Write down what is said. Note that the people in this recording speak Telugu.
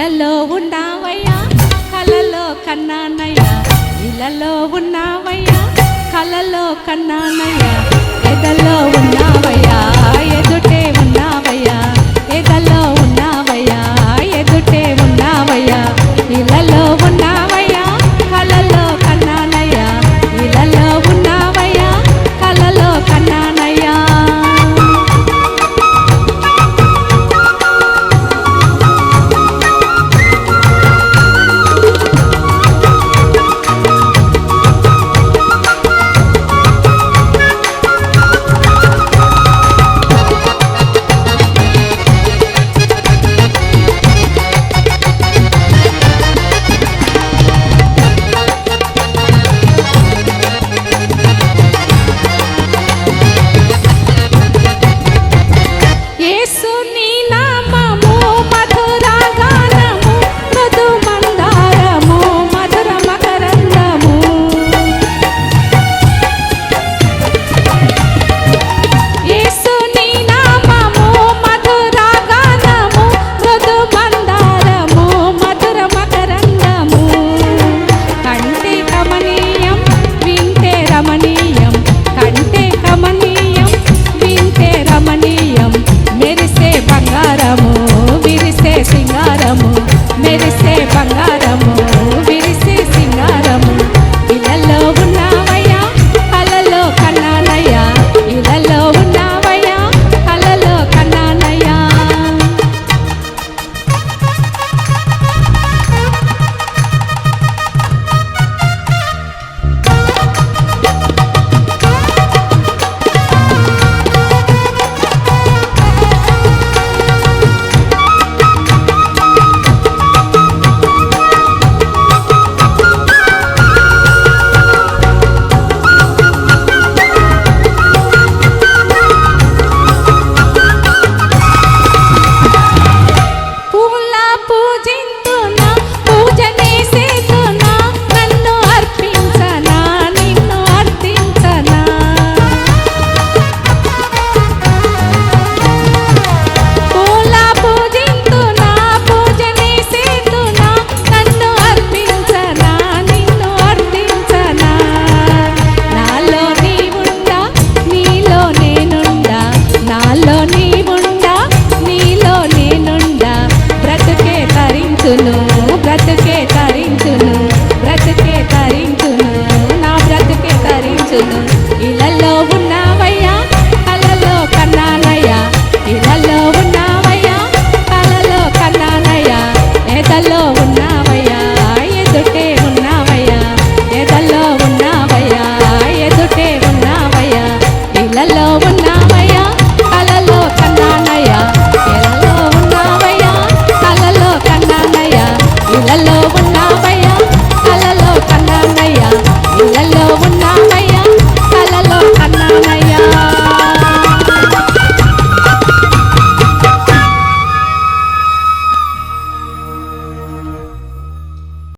ఇళ్ళలో ఉన్నావయ్యా? కలలో కన్నానయ్యా. ఇళ్ళలో ఉన్నావయ్యా? కలలో కన్నానయ్యా. ఎదలో ఉన్నా